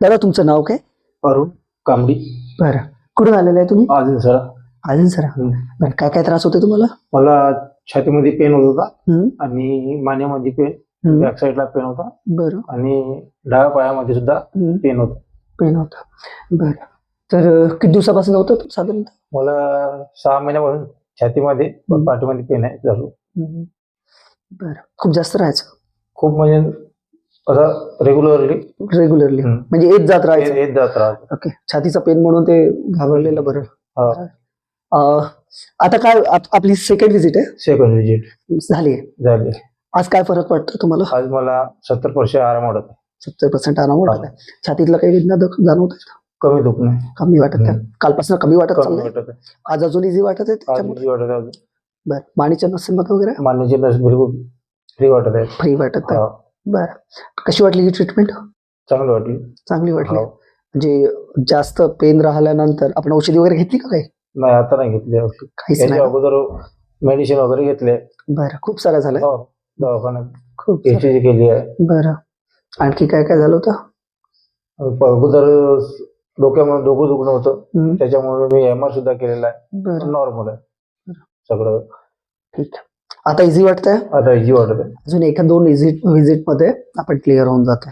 दादा तुमचं नाव काय? अरुण कांबडी बरं. कुठून आलेलं आहे तुम्ही? अजून सर अजून सर बरं काय काय त्रास होते तुम्हाला? मला छातीमध्ये पेन होत होता हम्म, आणि मानेमध्ये पेन हम्म, बॅक साईडला पेन होता. बरं. आणि डाव्या पायामध्ये सुद्धा हम्म, पेन होता. पेन होता. बरं. तर अं, किती दिवसापासून होतं साधारणतः? मला सहा महिन्यापासून छातीमध्ये हम्म. पाठीमध्ये पेन आहे चालू हम्म. बरं. खूप जास्त राहायचं? खूप म्हणजे असं रेग्युलरली रेग्युलरली हम्म. म्हणजे येत जात राहायचं. येत जात राहत ओके छातीचा पेन म्हणून ते घाबरलेलं बरं. अं, आता काय आप- आपली सेकंड व्हिजिट आहे? सेकंड विजिट झाली आहे. झाली आज काय फरक वाटतो तुम्हाला? आज मला सत्तर पर्सेंट आराम वाटत आहे. सत्तर पर्सेंट आराम वाटत आहे. छातीतला काही वेदना दख- जाणवत आहे का? कमी दुख नाही कमी वाटत आहे हम्म. कालपासून कमी वाटत कमी चाललंय? वाटत आहे. आज अजून इझी वाटत आहे आज त्याच्यामुळे easy वाटत आहे अजून. बरं. मानेच्या नसेमध्ये वगैरे? मान्यची नस बिलकुल फ्री वाटत आहे. फ्री वाटत आहे. हा. बरं. कशी वाटली ही ट्रीटमेंट चांगली वाटली. चांगली वाटली. हो. म्हणजे जास्त पेन राहिल्यानंतर आपण औषधी वगैरे घेतली का काही? नाही आता नाही घेतली औषध. काहीच याच्या नाही. अगोदर मेडिसिन वगैरे घेतले. बरं. खूप सारं झालं. हो, दवाखान्यात. खूप सारं. केली आहे. बरं. आणखी काय काय झालं होतं? अगोदर डोक्यामध्ये डोकं दुखणं होतं. हम्म, त्याच्यामुळे मी एम आर सुद्धा केलेला आहे. बरं. नॉर्मल आहे. सगळं. ठीक आहे. आता इझी वाटतंय? आता इजी वाटत आहे अजून एका दोन विजिटमध्ये आपण क्लिअर होऊन जातोय.